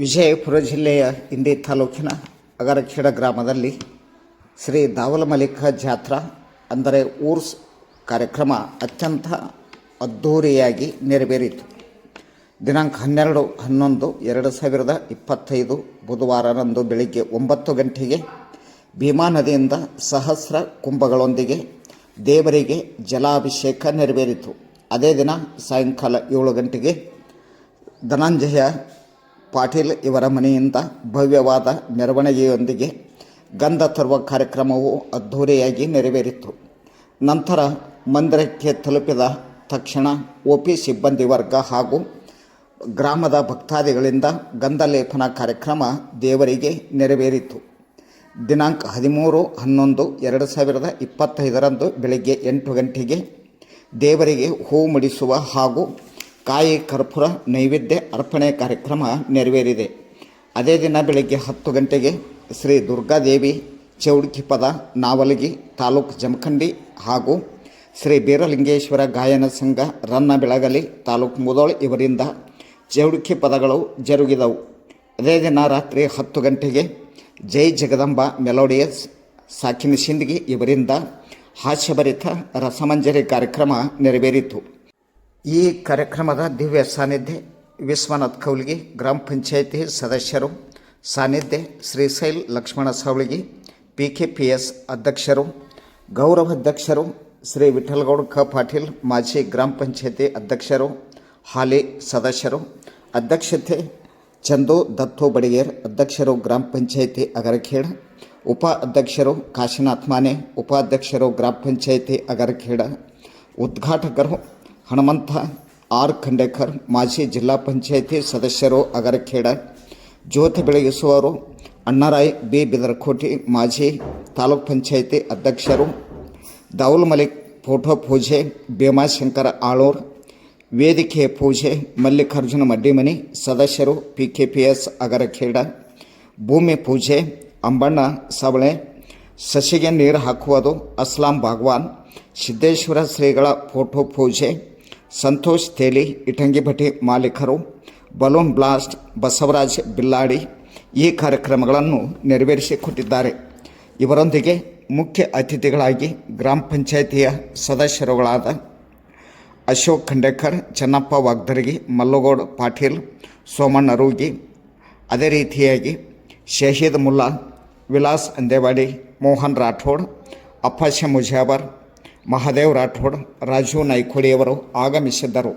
ವಿಜಯಪುರ ಜಿಲ್ಲೆಯ ಇಂಡಿ ತಾಲೂಕಿನ ಅಗರಖೇಡ ಗ್ರಾಮದಲ್ಲಿ ಶ್ರೀ ದಾವಲಮಲಿಕ ಜಾತ್ರಾ ಅಂದರೆ ಊರ್ಸ್ ಕಾರ್ಯಕ್ರಮ ಅತ್ಯಂತ ಅದ್ಧೂರಿಯಾಗಿ ನೆರವೇರಿತು. ದಿನಾಂಕ ಹನ್ನೆರಡು, ಹನ್ನೊಂದು, ಎರಡು ಸಾವಿರದ ಇಪ್ಪತ್ತೈದು ಬುಧವಾರರಂದು ಬೆಳಿಗ್ಗೆ ಒಂಬತ್ತು ಗಂಟೆಗೆ ಭೀಮಾ ನದಿಯಿಂದ ಸಹಸ್ರ ಕುಂಭಗಳೊಂದಿಗೆ ದೇವರಿಗೆ ಜಲಾಭಿಷೇಕ ನೆರವೇರಿತು. ಅದೇ ದಿನ ಸಾಯಂಕಾಲ ಏಳು ಗಂಟೆಗೆ ಧನಂಜಯ ಪಾಟೀಲ್ ಇವರ ಮನೆಯಿಂದ ಭವ್ಯವಾದ ಮೆರವಣಿಗೆಯೊಂದಿಗೆ ಗಂಧ ತರುವ ಕಾರ್ಯಕ್ರಮವು ಅದ್ಧೂರಿಯಾಗಿ ನೆರವೇರಿತು. ನಂತರ ಮಂದಿರಕ್ಕೆ ತಲುಪಿದ ತಕ್ಷಣ ಒ ಪಿ ಸಿಬ್ಬಂದಿ ವರ್ಗ ಹಾಗೂ ಗ್ರಾಮದ ಭಕ್ತಾದಿಗಳಿಂದ ಗಂಧಲೇಪನ ಕಾರ್ಯಕ್ರಮ ದೇವರಿಗೆ ನೆರವೇರಿತು. ದಿನಾಂಕ ಹದಿಮೂರು ಹನ್ನೊಂದು ಎರಡು ಸಾವಿರದ ಇಪ್ಪತ್ತೈದರಂದು ಬೆಳಗ್ಗೆ ಎಂಟು ಗಂಟೆಗೆ ದೇವರಿಗೆ ಹೂ ಮುಡಿಸುವ ಹಾಗೂ ಕಾಯಿ ಕರ್ಪೂರ ನೈವೇದ್ಯ ಅರ್ಪಣೆ ಕಾರ್ಯಕ್ರಮ ನೆರವೇರಿದೆ. ಅದೇ ದಿನ ಬೆಳಗ್ಗೆ ಹತ್ತು ಗಂಟೆಗೆ ಶ್ರೀ ದುರ್ಗಾದೇವಿ ಚೌಡ್ಕಿ ಪದ ನಾವಲಗಿ ತಾಲೂಕು ಜಮಖಂಡಿ ಹಾಗೂ ಶ್ರೀ ಬೀರಲಿಂಗೇಶ್ವರ ಗಾಯನ ಸಂಘ ರನ್ನ ಬೆಳಗಲಿ ತಾಲೂಕು ಮುದೋಳ್ ಇವರಿಂದ ಚೌಡ್ಕಿ ಪದಗಳು ಜರುಗಿದವು. ಅದೇ ದಿನ ರಾತ್ರಿ ಹತ್ತು ಗಂಟೆಗೆ ಜೈ ಜಗದಂಬ ಮೆಲೋಡಿಯಸ್ ಸಾಕಿನ ಸಿಂದಗಿ ಇವರಿಂದ ಹಾಸ್ಯಭರಿತ ರಸಮಂಜರಿ ಕಾರ್ಯಕ್ರಮ ನೆರವೇರಿತು. ಈ ಕಾರ್ಯಕ್ರಮದ ದಿವ್ಯ ಸಾನ್ನಿಧ್ಯ ವಿಶ್ವನಾಥ್ ಕೌಲ್ಗಿ, ಗ್ರಾಮ ಪಂಚಾಯಿತಿ ಸದಸ್ಯರು, ಸಾನ್ನಿಧ್ಯ Shrishail Lakshman Savaligi P K P S ಅಧ್ಯಕ್ಷರು, ಗೌರವ ಅಧ್ಯಕ್ಷರು, ಶ್ರೀ ವಿಠಲಗೌಡ ಕ. ಪಾಟೀಲ್, ಮಾಜಿ ಗ್ರಾಮ ಪಂಚಾಯಿತಿ ಅಧ್ಯಕ್ಷರು, ಹಾಲಿ ಸದಸ್ಯರು, ಅಧ್ಯಕ್ಷತೆ ಚಂದು ದತ್ತು ಬಡಿಗೇರ್, ಅಧ್ಯಕ್ಷರು ಗ್ರಾಮ ಪಂಚಾಯಿತಿ ಅಗರಖೇಡ, ಉಪ ಅಧ್ಯಕ್ಷರು ಕಾಶಿನಾಥ್ ಮಾನೆ ಉಪಾಧ್ಯಕ್ಷರು ಗ್ರಾಮ ಪಂಚಾಯಿತಿ ಅಗರಖೇಡ, ಉದ್ಘಾಟಕರು ಹನುಮಂತ, ಆರ್. ಖಂಡೇಕರ್, ಮಾಜಿ ಜಿಲ್ಲಾ ಪಂಚಾಯಿತಿ ಸದಸ್ಯರು ಅಗರಖೇಡ, ಜ್ಯೋತಿ ಬೆಳಗಿಸುವರು ಅಣ್ಣರಾಯ್, ಬಿ. ಬಿದರಕೋಟಿ, ಮಾಜಿ ತಾಲೂಕ್ ಪಂಚಾಯಿತಿ ಅಧ್ಯಕ್ಷರು ದೌಲ್ ಮಲಿಕ್, ಫೋಟೋ ಪೂಜೆ ಭೀಮಾಶಂಕರ ಆಳೂರ್, ವೇದಿಕೆ ಪೂಜೆ, ಮಲ್ಲಿಕಾರ್ಜುನ ಮಡ್ಡಿಮನಿ, ಸದಸ್ಯರು P K P S Agarkhed, ಭೂಮಿ ಪೂಜೆ, ಅಂಬಣ್ಣ ಸವಳೆ, ಸಸಿಗೆ ನೀರು ಹಾಕುವುದು ಅಸ್ಲಾಂ ಭಗವಾನ್ ಸಿದ್ದೇಶ್ವರ ಶ್ರೀಗಳ ಫೋಟೋ ಪೂಜೆ ಸಂತೋಷ್ ತೇಲಿ ಇಟಂಗಿಭಟಿ ಮಾಲೀಕರು, ಬಲೂನ್ ಬ್ಲಾಸ್ಟ್ ಬಸವರಾಜ್ ಬಿಲ್ಲಾಡಿ ಈ ಕಾರ್ಯಕ್ರಮಗಳನ್ನು ನೆರವೇರಿಸಿಕೊಟ್ಟಿದ್ದಾರೆ. ಇವರೊಂದಿಗೆ ಮುಖ್ಯ ಅತಿಥಿಗಳಾಗಿ ಗ್ರಾಮ ಪಂಚಾಯಿತಿಯ ಸದಸ್ಯರುಗಳಾದ ಅಶೋಕ್ ಖಂಡೇಕರ್, ಚೆನ್ನಪ್ಪ ವಾಗ್ದರ್ಗಿ ಮಲ್ಲಗೌಡ ಪಾಟೀಲ್, ಸೋಮಣ್ಣ ರೂಗಿ, ಅದೇ ರೀತಿಯಾಗಿ ಶಹೀದ್ ಮುಲ್ಲಾ, ವಿಲಾಸ್ ಅಂದೇವಾಡಿ, ಮೋಹನ್ ರಾಠೋಡ್, ಅಪ್ಪಾಶ ಮುಜಾವರ್ ಮಹಾದೇವ್ ರಾಠೋಡ್ ರಾಜು ನಾಯ್ಕೋಡಿಯವರು ಆಗಮಿಸಿದ್ದರು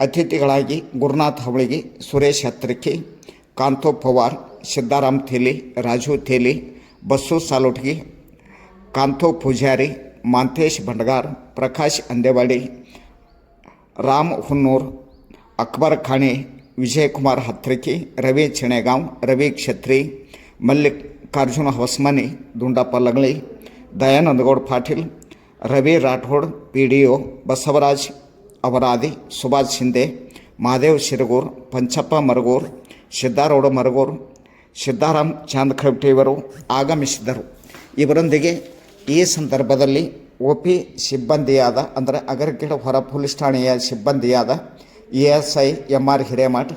ಅತಿಥಿಗಳಾಗಿ Gurunath ಹವಳಿಗಿ Suresh ಹತ್ರಿಕಿ ಕಾಂತೋ Pawar Siddaram Teli Raju Teli bus ಸಾಲೋಟ್ಗಿ ಕಾಂತೋ Poojary Mantesh ಭಂಡಗಾರ್ Prakash Andewadi Ram ಹುನ್ನೂರ್ Akbar ಖಾಣಿ Vijayakumar ಹತ್ರಿಕಿ Ravi ಚೆಣೆಗಾಂವ್ Ravi Kshatri Mallikarjuna Hosmani Dundappa ಲಗಳಿ ದಯಾನಂದಗೌಡ Patil Ravi Rathod P D O Basavaraj Avaradi Subhash Shinde Mahadev Shiragur, Panchappa Maragur Siddarouda Maragur Siddaram Chand ಖರ್ಟಿಯವರು ಆಗಮಿಸಿದರು ಇವರೊಂದಿಗೆ ಈ ಸಂದರ್ಭದಲ್ಲಿ ಒ ಪಿ ಸಿಬ್ಬಂದಿಯಾದ, ಅಂದರೆ ಅಗರಗಿಡ ಹೊರ ಪೊಲೀಸ್ ಠಾಣೆಯ ಸಿಬ್ಬಂದಿಯಾದ E S I M R Hiremath,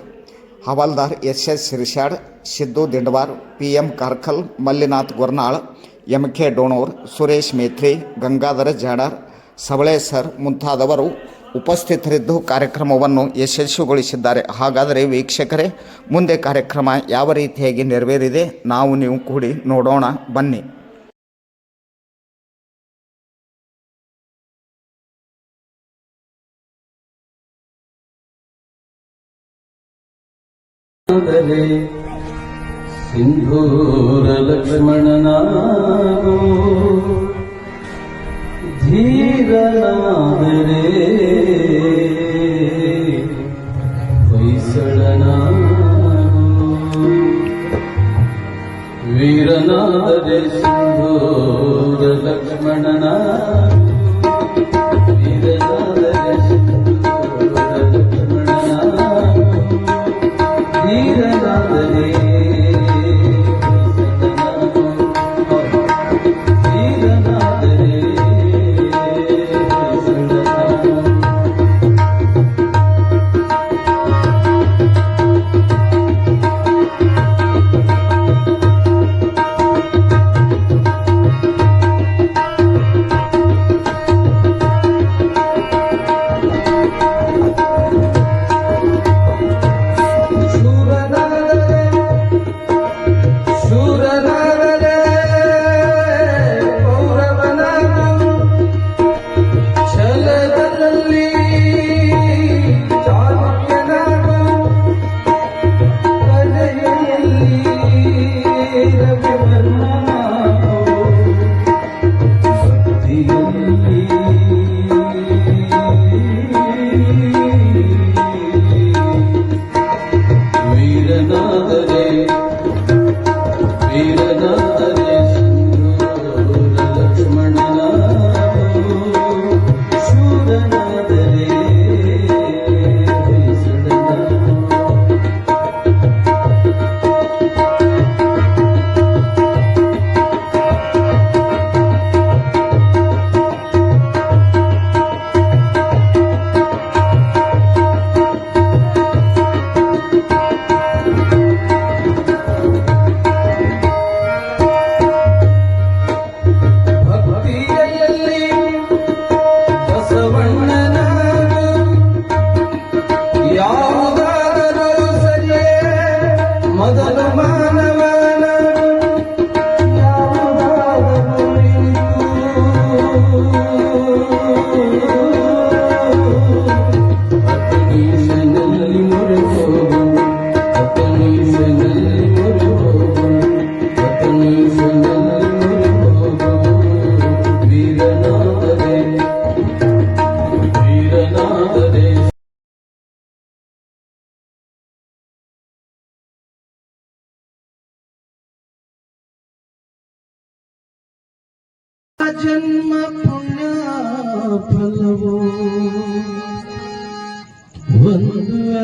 Havaldar S S Shirshad Siddu Dindawar, P M Karkal, Mallinath Gornal M K Donur, Suresh Metri, Gangadhara Jadar Savale sir ಮುಂತಾದವರು ಉಪಸ್ಥಿತರಿದ್ದು ಕಾರ್ಯಕ್ರಮವನ್ನು ಯಶಸ್ವಿಗೊಳಿಸಿದ್ದಾರೆ. ಹಾಗಾದರೆ ವೀಕ್ಷಕರೇ, ಮುಂದೆ ಕಾರ್ಯಕ್ರಮ ಯಾವ ರೀತಿಯಾಗಿ ನೆರವೇರಿದೆ? ನಾವು ನೀವು ಕೂಡಿ ನೋಡೋಣ, ಬನ್ನಿ. ಆದರೆ ಸಿಂಧೂರ ಲಕ್ಷ್ಮಣನಾಗೋ ಧೀರನಾದರೆ ಹೊಯ್ಸಳನಾಗೋ ವೀರನಾದರೆ ಸಿಂಧೂರ ಲಕ್ಷ್ಮಣನಾಗೋ ವೀರನಾದರೆ ಸಿಂಧೂರ ಲಕ್ಷ್ಮಣನಾಗೋ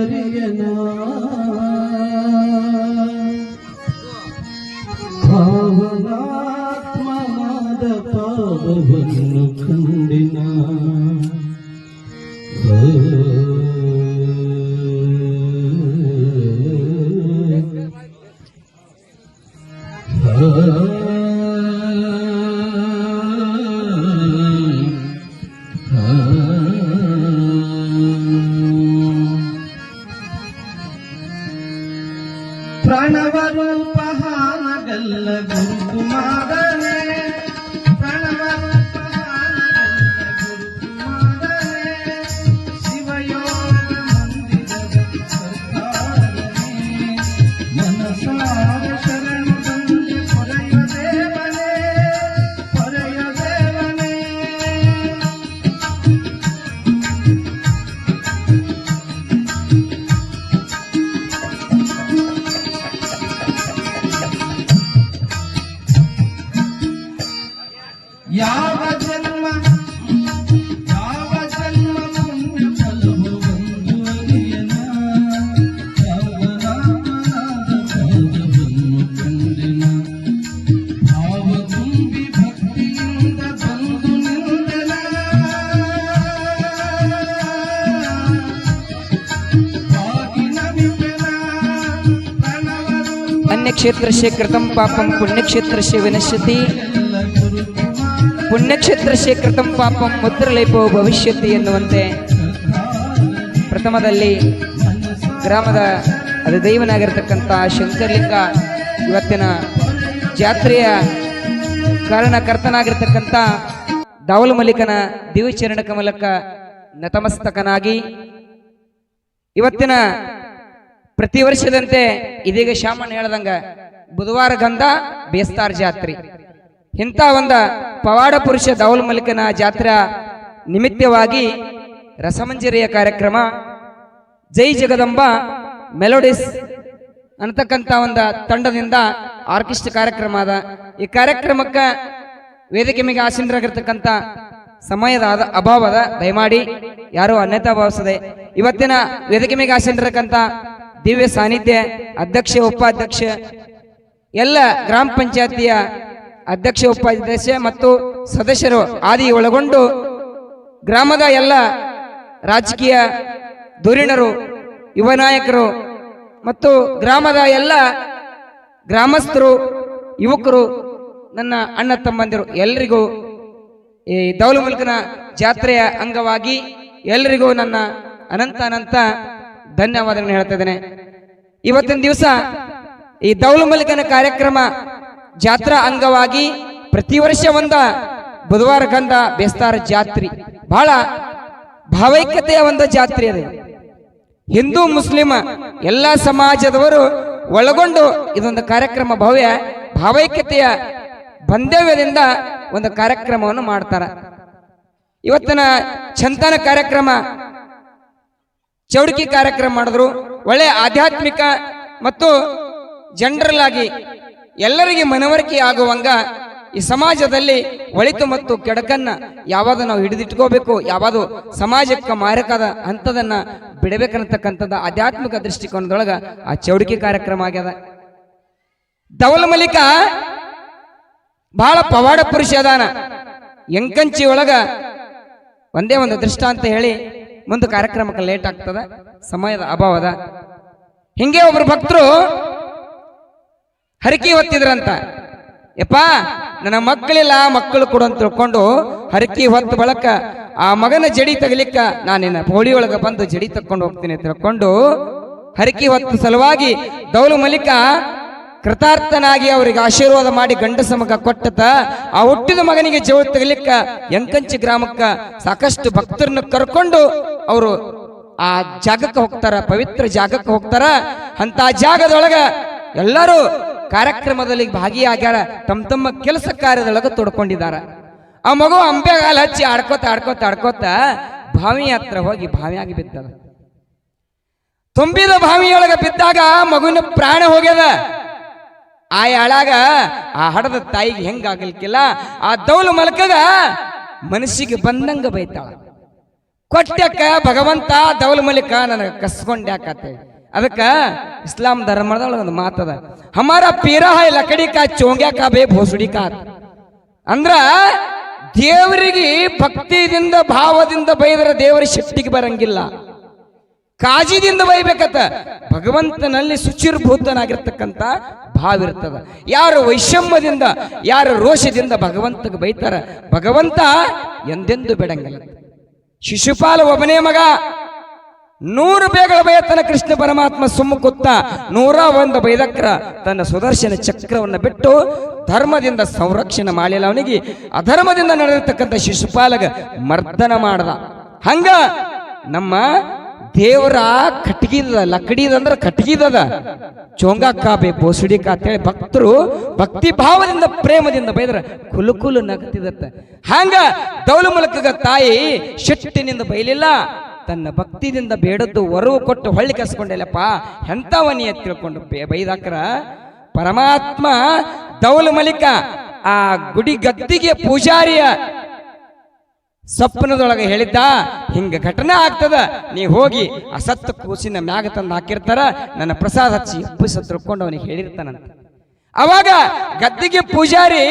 ಒಂದು ಅನ್ಯಕ್ಷೇತ್ರಸ್ಯ ಕೃತಂ ಪಾಪಂ ಪುಣ್ಯಕ್ಷೇತ್ರಸ್ಯ ವಿನಶ್ಯತಿ ಪುಣ್ಯಕ್ಷೇತ್ರಸ್ಯ ಕೃತಂ ಪಾಪಂ, ಮುದ್ರಲೇಪೋ ಭವಿಷ್ಯತಿ ಎನ್ನುವಂತೆ ಪ್ರಥಮದಲ್ಲಿ ಗ್ರಾಮದ ಅದು ದೈವನಾಗಿರ್ತಕ್ಕಂಥ ಶಂಕರಲಿಂಗ ಇವತ್ತಿನ ಜಾತ್ರೆಯ ಕಾರಣಕರ್ತನಾಗಿರ್ತಕ್ಕಂಥ ದಾವಲು ಮಲ್ಲಿಕನ ದಿವಿಚರಣ ಕಮಲಕ್ಕ ನತಮಸ್ತಕನಾಗಿ ಇವತ್ತಿನ ಪ್ರತಿ ವರ್ಷದಂತೆ ಇದೀಗ ಶಾಮಣ್ಣ ಹೇಳ್ದಂಗ ಬುಧವಾರ ಗಂಧ ಬೇಸ್ತಾರ್ ಜಾತ್ರೆ. ಇಂಥ ಒಂದು ಪವಾಡ ಪುರುಷ ದೌಲ್ ಮಲಿಕನ ಜಾತ್ರಾ ನಿಮಿತ್ತವಾಗಿ ರಸಮಂಜರಿಯ ಕಾರ್ಯಕ್ರಮ ಜೈ ಜಗದಂಬ ಮೆಲೋಡಿಸ್ ಅನ್ನತಕ್ಕಂಥ ಒಂದು ತಂಡದಿಂದ ಆರ್ಕೆಸ್ಟ್ರಾ ಕಾರ್ಯಕ್ರಮ ಅದ. ಈ ಕಾರ್ಯಕ್ರಮಕ್ಕೆ ವೇದಿಕೆ ಮೇಲೆ ಆಸೀನರಾಗಿರ್ತಕ್ಕಂಥ ಸಮಯದ ಅಭಾವದ ದಯಮಾಡಿ ಯಾರು ಅನ್ಯತಾ ಭಾವಿಸದೆ. ಇವತ್ತಿನ ವೇದಿಕೆ ಮೇಲೆ ಆಸೀನರಕ್ಕಂಥ ದಿವ್ಯ ಸಾನ್ನಿಧ್ಯ ಅಧ್ಯಕ್ಷ, ಉಪಾಧ್ಯಕ್ಷ, ಎಲ್ಲ ಗ್ರಾಮ ಪಂಚಾಯತಿಯ ಅಧ್ಯಕ್ಷ, ಉಪಾಧ್ಯಕ್ಷ ಮತ್ತು ಸದಸ್ಯರು ಆದಿ ಒಳಗೊಂಡು ಗ್ರಾಮದ ಎಲ್ಲ ರಾಜಕೀಯ ಧುರೀಣರು, ಯುವ ನಾಯಕರು ಮತ್ತು ಗ್ರಾಮದ ಎಲ್ಲ ಗ್ರಾಮಸ್ಥರು, ಯುವಕರು, ನನ್ನ ಅಣ್ಣ ತಮ್ಮಂದಿರು ಎಲ್ರಿಗೂ ಈ ದೌಲು ಮುಲ್ಕನ ಜಾತ್ರೆಯ ಅಂಗವಾಗಿ ಎಲ್ರಿಗೂ ನನ್ನ ಅನಂತ ಅನಂತ ಧನ್ಯವಾದಗಳನ್ನು ಹೇಳ್ತಾ ಇದ್ದೇನೆ. ಇವತ್ತಿನ ದಿವಸ ಈ ದೌಲು ಮಲಿಕನ ಕಾರ್ಯಕ್ರಮ ಜಾತ್ರಾ ಅಂಗವಾಗಿ ಪ್ರತಿ ವರ್ಷ ಒಂದ ಬುಧವಾರ ಗಂಧ ಬೇಸ್ತಾರ ಜಾತ್ರಿ. ಬಹಳ ಭಾವೈಕ್ಯತೆಯ ಒಂದು ಜಾತ್ರೆ ಅದು. ಹಿಂದೂ ಮುಸ್ಲಿಂ ಎಲ್ಲ ಸಮಾಜದವರು ಒಳಗೊಂಡು ಇದೊಂದು ಕಾರ್ಯಕ್ರಮ ಭವ್ಯ ಭಾವೈಕ್ಯತೆಯ ಬಂಧವ್ಯದಿಂದ ಒಂದು ಕಾರ್ಯಕ್ರಮವನ್ನು ಮಾಡ್ತಾರೆ. ಇವತ್ತಿನ ಚಂತನ ಕಾರ್ಯಕ್ರಮ ಚೌಡಿಕಿ ಕಾರ್ಯಕ್ರಮ ಮಾಡಿದ್ರು. ಒಳ್ಳೆ ಆಧ್ಯಾತ್ಮಿಕ ಮತ್ತು ಜನರಲ್ ಆಗಿ ಎಲ್ಲರಿಗೆ ಮನವರಿಕೆ ಆಗುವಂಗ ಈ ಸಮಾಜದಲ್ಲಿ ಒಳಿತು ಮತ್ತು ಕೆಡಕನ್ನ ಯಾವಾಗ ನಾವು ಹಿಡಿದಿಟ್ಕೋಬೇಕು ಯಾವಾಗ ಸಮಾಜಕ್ಕೆ ಮಾರಕದ ಹಂತದನ್ನ ಬಿಡಬೇಕನ್ನತಕ್ಕಂಥದ್ದು ಆಧ್ಯಾತ್ಮಿಕ ದೃಷ್ಟಿಕೋನದೊಳಗ ಆ ಚೌಡಿಕೆ ಕಾರ್ಯಕ್ರಮ ಆಗ್ಯದ. ಧವಲ್ ಮಲಿಕ ಬಹಳ ಪವಾಡ ಪುರುಷ ಅದಾನ. ಎಂಕಂಚಿ ಒಳಗ ಒಂದೇ ಒಂದು ದೃಷ್ಟಾಂತ ಹೇಳಿ ಮುಂದೆ ಕಾರ್ಯಕ್ರಮಕ್ಕೆ ಲೇಟ್ ಆಗ್ತದ, ಸಮಯದ ಅಭಾವದ. ಹಿಂಗೆ ಒಬ್ರು ಭಕ್ತರು ಹರಕೆ ಹೊತ್ತಿದ್ರಂತ. ಯಪ್ಪ, ನನ್ನ ಮಕ್ಕಳಿಲ್ಲ, ಮಕ್ಕಳು ಕೊಡು ಅಂತ ತಿಳ್ಕೊಂಡು ಹರಕೆ ಹೊತ್ತ ಬಳಕ ಆ ಮಗನ ಜಡಿ ತಗಲಿಕ್ಕ ನಾನಿನ್ನ ಹೋಳಿ ಒಳಗೆ ಬಂದು ಜಡಿ ತಕ್ಕೊಂಡು ಹೋಗ್ತೀನಿ ತಿಳ್ಕೊಂಡು ಹರಕೆ ಹೊತ್ತ ಸಲುವಾಗಿ ದೌಲು ಮಲಿಕ ಕೃತಾರ್ಥನಾಗಿ ಅವರಿಗೆ ಆಶೀರ್ವಾದ ಮಾಡಿ ಗಂಡ ಸಮಗ ಕೊಟ್ಟತ ಆ ಹುಟ್ಟಿದ ಮಗನಿಗೆ ಜವಳು ತಗಲಿಕ್ಕ ಎಂಕಂಚಿ ಗ್ರಾಮಕ್ಕ ಸಾಕಷ್ಟು ಭಕ್ತರನ್ನು ಕರ್ಕೊಂಡು ಅವರು ಆ ಜಾಗಕ್ಕೆ ಹೋಗ್ತಾರ, ಪವಿತ್ರ ಜಾಗಕ್ಕೆ ಹೋಗ್ತಾರ. ಅಂತ ಜಾಗದೊಳಗ ಎಲ್ಲರೂ ಕಾರ್ಯಕ್ರಮದಲ್ಲಿ ಭಾಗಿಯಾಗ್ಯಾರ. ತಮ್ಮ ತಮ್ಮ ಕೆಲಸ ಕಾರ್ಯದೊಳಗೆ ತೊಡ್ಕೊಂಡಿದ್ದಾರ. ಆ ಮಗು ಅಂಬೆಗಾಲ ಹಚ್ಚಿ ಆಡ್ಕೋತ ಆಡ್ಕೋತ ಆಡ್ಕೋತ ಬಾವಿ ಹತ್ರ ಹೋಗಿ ಬಾವಿಯಾಗಿ ಬಿದ್ದದ. ತುಂಬಿದ ಬಾವಿಯೊಳಗೆ ಬಿದ್ದಾಗ ಮಗುವಿನ ಪ್ರಾಣ ಹೋಗ್ಯದ. ಆ ಯಾಳಾಗ ಆ ಹಡದ ತಾಯಿಗೆ ಹೆಂಗಾಗಲಿಕ್ಕಿಲ್ಲ. ಆ ದೌಲು ಮಲಕಗ ಮನಸ್ಸಿಗೆ ಬಂದಂಗ ಬೈತಾಳ. ಕೊಟ್ಟಕ್ಕ ಭಗವಂತ ದೌಲ್ ಮಲಿಕ ನನಗೆ ಕಸ್ಕೊಂಡ್ಯಾಕತ್ತೆ ಅದಕ್ಕ ಇಸ್ಲಾಂ ಧರ್ಮದೊಳಗೆ ಒಂದು ಮಾತದ, ಹಮಾರ ಪೀರ ಹೈ ಲಕಡಿ ಕಾ, ಚೋಂಗ್ಯಾ ಬೇ ಭೋಸುಡಿ ಕಾ ಅಂದ್ರ ದೇವರಿಗೆ ಭಕ್ತಿದಿಂದ ಭಾವದಿಂದ ಬೈದರೆ ದೇವರ ಶಕ್ತಿಗೆ ಬರಂಗಿಲ್ಲ. ಕಾಜಿದಿಂದ ಬೈಬೇಕತ್ತ, ಭಗವಂತನಲ್ಲಿ ಶುಚಿರ್ಭೂತನಾಗಿರ್ತಕ್ಕಂಥ ಭಾವ ಇರ್ತದ. ಯಾರು ವೈಷಮ್ಯದಿಂದ, ಯಾರು ರೋಷದಿಂದ ಭಗವಂತಗೆ ಬೈತಾರ, ಭಗವಂತ ಎಂದೆಂದು ಬಿಡಂಗಿಲ್ಲ. ಶಿಶುಪಾಲ ಒಬ್ಬನೇ ಮಗ. ನೂರು ಬೇಗಳ ಬಯತನ ಕೃಷ್ಣ ಪರಮಾತ್ಮ ಸುಮ್ಮಕುತ್ತ ನೂರ ಒಂದು ಬೈದಕ್ರ ತನ್ನ ಸುದರ್ಶನ ಚಕ್ರವನ್ನು ಬಿಟ್ಟು ಧರ್ಮದಿಂದ ಸಂರಕ್ಷಣೆ ಮಾಡಿಲ್ಲ ಅವನಿಗೆ. ಅಧರ್ಮದಿಂದ ನಡೆದಿರ್ತಕ್ಕಂಥ ಶಿಶುಪಾಲಗ ಮರ್ದನ ಮಾಡದ. ಹಂಗ ನಮ್ಮ ದೇವರ ಕಟ್ಗಿದ ಲಕಡಿದಂದ್ರ ಕಟ್ಗಿದದ ಚೋಂಗಾಕಾಬೆ, ಬೋಸಡಿಕ ಅಂತೇಳಿ ಭಕ್ತರು ಭಕ್ತಿ ಭಾವದಿಂದ, ಪ್ರೇಮದಿಂದ ಬೈದ್ರ ಕುಲು ಕುಲು ನಗತಿದತ್ತ. ಹಂಗ ದೌಲ ಮೂಲಕಗ ತಾಯಿ ಶಿಟ್ಟಿನಿಂದ ಬೈಲಿಲ್ಲ. ತನ್ನ ಭಕ್ತಿದಿಂದ ಬೇಡದ್ದು ಒರವು ಕೊಟ್ಟು ಹೊಳ್ಳಿ ಕಸ್ಕೊಂಡಿಲ್ಲಪ್ಪ ಎಂಥವನಿಯ ತಿಳ್ಕೊಂಡು ಬೈದಾಕ್ರ. ಪರಮಾತ್ಮ ದೌಲು ಮಲಿಕ ಆ ಗುಡಿ ಗದ್ದಿಗೆ ಪೂಜಾರಿಯ ಸಪ್ಪನದೊಳಗೆ ಹೇಳಿದ್ದ, ಹಿಂಗ ಘಟನೆ ಆಗ್ತದ. ನೀ ಹೋಗಿ ಅಸತ್ತ ಕೂಸಿನ ಮ್ಯಾಗ ತಂದು ಹಾಕಿರ್ತಾರ, ನನ್ನ ಪ್ರಸಾದ ಹಚ್ಚಿ ಎಬ್ಬಿಸ ತಿಳ್ಕೊಂಡು ಅವನಿಗೆ ಹೇಳಿರ್ತಾನಂತ. ಅವಾಗ ಗದ್ದಿಗೆ ಪೂಜಾರಿ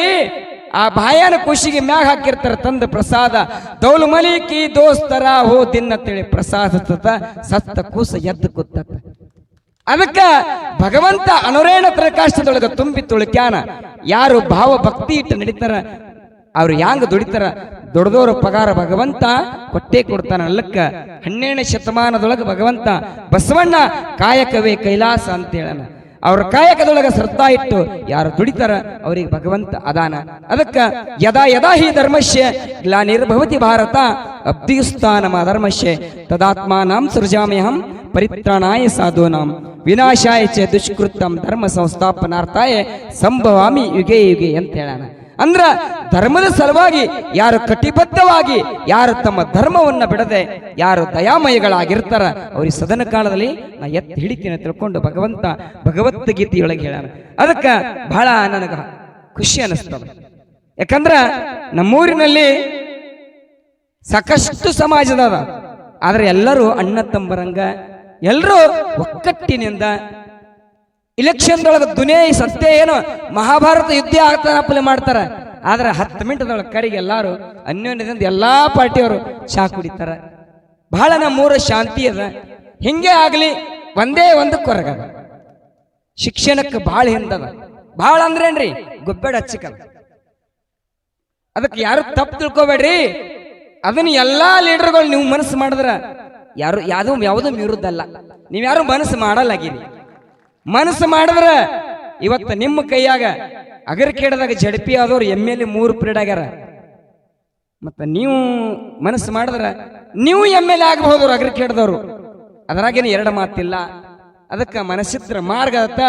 ಆ ಬಾಯನ ಖುಷಿಗೆ ಮ್ಯಾಗ ಹಾಕಿರ್ತಾರ, ತಂದ ಪ್ರಸಾದ. ದೌಲು ಮಲಿಕಿ ದೋಸ್ತರ ಹೋ ತಿನ್ನತ್ತೇಳಿ ಪ್ರಸಾದ ತತ ಸತ್ತ ಕೂಸ ಎದ್ದು ಕೂತ. ಅದಕ್ಕ ಭಗವಂತ ಅನುರೇಣ ಪ್ರಕಾಶದೊಳಗ ತುಂಬಿ ತುಳುಕ್ಯಾನ, ಯಾರು ಭಾವ ಭಕ್ತಿ ಇಟ್ಟು ನಡೀತಾರ ಅವ್ರು ಯಾಂಗ ದುಡಿತಾರ? ದೊಡ್ಡದವ್ರ ಪಗಾರ ಭಗವಂತ, ಕೊಟ್ಟೆ ಕೊಡ್ತಾನ ಅಲ್ಲಕ್ಕ. ಹನ್ನೆರಡನೇ ಶತಮಾನದೊಳಗ ಭಗವಂತ, ಬಸವಣ್ಣ ಕಾಯಕವೇ ಕೈಲಾಸ ಅಂತ ಹೇಳನ ಅವ್ರ ಕಾಯಕದೊಳಗೆ ಶ್ರದ್ಧಾ ಇಟ್ಟು ಯಾರು ದುಡಿತಾರ, ಅವ್ರಿಗೆ ಭಗವಂತ ಅದಾನ. ಅದಕ್ಕ ಯದಾ ಯದಾ ಹಿ ಧರ್ಮಶ್ಯ ಗ್ಲಾನಿರ್ಭವತಿ ಭಾರತ ಅಬ್ಧಿಯುಸ್ಥಾನಮ ಧರ್ಮಶ್ಯ. ತದಾತ್ಮಾನಾಂ ಸೃಜಾಮ್ಯಹಂ ಪರಿತ್ರಾಣಾಯ ಸಾಧೂನಾಂ. ವಿನಾಶಾಯ ಚ ದುಷ್ಕೃತಂ ಧರ್ಮ ಸಂಸ್ಥಾಪನಾರ್ಥಾಯ ಸಂಭವಾಮಿ ಯುಗೇ ಯುಗೆ ಅಂತ ಹೇಳೋಣ ಅಂದ್ರ ಧರ್ಮದ ಸಲುವಾಗಿ ಯಾರು ಕಟಿಬದ್ಧವಾಗಿ, ಯಾರು ತಮ್ಮ ಧರ್ಮವನ್ನ ಬಿಡದೆ, ಯಾರು ದಯಾಮಯಗಳಾಗಿರ್ತಾರ, ಅವ್ರಿಗೆ ಸದನ ಕಾಲದಲ್ಲಿ ನಾ ಎತ್ತಿ ಹಿಡಿತೀನಿ ತಿಳ್ಕೊಂಡು ಭಗವಂತ ಭಗವದ್ಗೀತೆಯೊಳಗೆ ಹೇಳಾನ ಅದಕ್ಕ ಬಹಳ ನನಗ ಖುಷಿ ಅನಿಸ್ತದ. ಯಾಕಂದ್ರ ನಮ್ಮೂರಿನಲ್ಲಿ ಸಾಕಷ್ಟು ಸಮಾಜದ ಆದರೆ ಆದ್ರೆ ಎಲ್ಲರೂ ಅಣ್ಣ ತಂಬರಂಗ ಎಲ್ಲರೂ ಒಕ್ಕಟ್ಟಿನಿಂದ ಇಲೆಕ್ಷನ್ದೊಳಗೆ ದುನಿಯಾ ಸತ್ಯ ಏನು ಮಹಾಭಾರತ ಯುದ್ಧ ಆಗ್ತಾನ ಮಾಡ್ತಾರೆ. ಆದ್ರೆ ಹತ್ತು ಮಿನಿಟ್ದೊಳಗೆ ಕರಿಗೆ ಎಲ್ಲರೂ ಅನ್ಯೋನ್ಯದಿಂದ ಎಲ್ಲಾ ಪಾರ್ಟಿಯವರು ಚಾ ಕುಡಿತಾರೆ. ಬಹಳ ನಮ್ಮೂರ ಶಾಂತಿ ಅದ. ಹಿಂಗೆ ಆಗಲಿ ಒಂದೇ ಒಂದು ಕೊರಗದ ಶಿಕ್ಷಣಕ್ಕೆ ಭಾಳ ಹಿಂದದ. ಭಾಳ ಅಂದ್ರೇನ್ರಿ ಗೊಬ್ಬೆಡ ಹಚ್ಚಿಕಲ್ಲ ಅದಕ್ಕೆ ಯಾರು ತಪ್ಪು ತಿಳ್ಕೊಬೇಡ್ರಿ. ಅದನ್ನ ಎಲ್ಲಾ ಲೀಡರ್ಗಳು ನೀವು ಮನಸ್ಸು ಮಾಡಿದ್ರ ಯಾರು ಯಾವ್ದು ಯಾವುದು ವಿರುದ್ಧ ಅಲ್ಲ. ನೀವು ಯಾರು ಮನಸ್ಸು ಮಾಡಲಾಗಿರಿ ಮನಸ್ಸು ಮಾಡಿದ್ರ ಇವತ್ತು ನಿಮ್ಮ ಕೈಯಾಗ ಅಗರಕೇಡದಾಗ ಜಡಪಿ ಆದವ್ರು ಎಂ ಎಲ್ ಎ ಮೂರು ಪೀರಿಯಡ್ ಆಗ್ಯಾರ. ಮತ್ತ ನೀವು ಮನಸ್ಸು ಮಾಡಿದ್ರ ನೀವು ಎಂ ಎಲ್ ಎ ಆಗಬಹುದು ಅಗರಕೇಡದವ್ರು ಅದರಾಗೇನು ಎರಡು ಮಾತಿಲ್ಲ. ಅದಕ್ಕೆ ಮನಸ್ಸಿದ್ರ ಮಾರ್ಗ ಅತ್ತ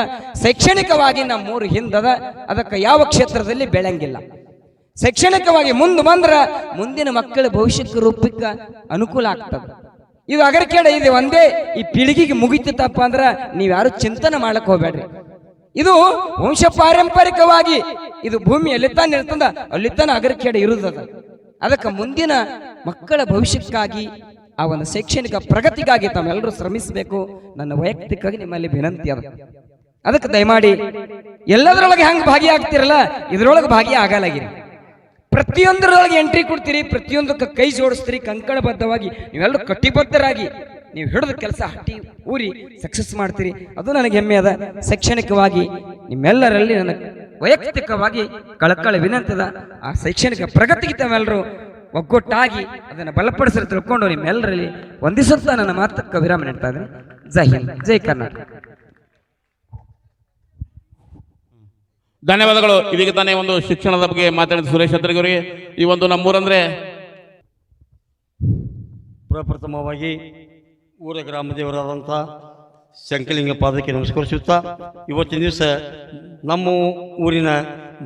ಶೈಕ್ಷಣಿಕವಾಗಿ ನಮ್ಮ ಮೂರು ಹಿಂದದ, ಅದಕ್ಕೆ ಯಾವ ಕ್ಷೇತ್ರದಲ್ಲಿ ಬೆಳಂಗಿಲ್ಲ. ಶೈಕ್ಷಣಿಕವಾಗಿ ಮುಂದೆ ಬಂದ್ರ ಮುಂದಿನ ಮಕ್ಕಳ ಭವಿಷ್ಯಕ್ಕೆ ರೂಪಕ್ಕೆ ಅನುಕೂಲ ಆಗ್ತದೆ. ಇದು ಅಗರಕೇಡ ಇದೆ ಒಂದೇ. ಈ ಪೀಳಿಗೆಗೆ ಮುಗಿತಿತ್ತಪ್ಪ ಅಂದ್ರ ನೀವ್ಯಾರು ಚಿಂತನೆ ಮಾಡಕ್ ಹೋಗ್ಬೇಡ್ರಿ. ಇದು ವಂಶ ಪಾರಂಪರಿಕವಾಗಿ ಇದು ಭೂಮಿ ಎಲ್ಲಿತಾನ ಇರ್ತದ, ಅಲ್ಲಿತಾನ ಅಗರಕೇಡ ಇರುದದ ಅದಕ್ಕೆ ಮುಂದಿನ ಮಕ್ಕಳ ಭವಿಷ್ಯಕ್ಕಾಗಿ ಆ ಒಂದು ಶೈಕ್ಷಣಿಕ ಪ್ರಗತಿಗಾಗಿ ತಮ್ಮೆಲ್ಲರೂ ಶ್ರಮಿಸಬೇಕು. ನನ್ನ ವೈಯಕ್ತಿಕವಾಗಿ ನಿಮ್ಮಲ್ಲಿ ವಿನಂತಿ ಅದ. ಅದಕ್ಕೆ ದಯಮಾಡಿ ಎಲ್ಲದರೊಳಗೆ ಹೆಂಗೆ ಭಾಗಿಯಾಗ್ತಿರಲ್ಲ, ಇದರೊಳಗೆ ಭಾಗಿ ಆಗಲಾಗಿರಿ ಪ್ರತಿಯೊಂದರೊಳಗೆ ಎಂಟ್ರಿ ಕೊಡ್ತೀರಿ, ಪ್ರತಿಯೊಂದಕ್ಕೆ ಕೈ ಜೋಡಿಸ್ತೀರಿ ಕಂಕಣಬದ್ಧವಾಗಿ ನೀವೆಲ್ಲರೂ ಕಟ್ಟಿಬದ್ಧರಾಗಿ, ನೀವು ಹಿಡಿದ ಕೆಲಸ ಹಟ್ಟಿ ಊರಿ ಸಕ್ಸಸ್ ಮಾಡ್ತೀರಿ. ಅದು ನನಗೆ ಹೆಮ್ಮೆ ಅದ. ಶೈಕ್ಷಣಿಕವಾಗಿ ನಿಮ್ಮೆಲ್ಲರಲ್ಲಿ ನನಗೆ ವೈಯಕ್ತಿಕವಾಗಿ ಕಳಕಳ ವಿನಂತದ ಆ ಶೈಕ್ಷಣಿಕ ಪ್ರಗತಿಗೆ ತಾವೆಲ್ಲರೂ ಒಗ್ಗೊಟ್ಟಾಗಿ ಅದನ್ನು ಬಲಪಡಿಸಲು ತಿಳ್ಕೊಂಡು ನಿಮ್ಮೆಲ್ಲರಲ್ಲಿ ಒಂದಿಸುತ್ತಾ ನನ್ನ ಮಾತಕ್ಕೆ ವಿರಾಮ ನೀಡ್ತಾ ಇದ್ದೀನಿ. ಜೈ ಹಿಂದ್, ಜೈ ಕರ್ನಾಟಕ. ಧನ್ಯವಾದಗಳು. ಇದೀಗ ತಾನೇ ಒಂದು ಶಿಕ್ಷಣದ ಬಗ್ಗೆ ಮಾತಾಡಿದ ಸುರೇಶ್ ಅವರಿಗೆ ಈ ಒಂದು ನಮ್ಮೂರಂದ್ರೆ ಪ್ರಪ್ರಥಮವಾಗಿ ಊರ ಗ್ರಾಮ ದೇವರಾದಂಥ ಶಂಕಲಿಂಗ ಪಾದಕ್ಕೆ ನಮಸ್ಕರಿಸುತ್ತಾ, ಇವತ್ತಿನ ದಿವಸ ನಮ್ಮ ಊರಿನ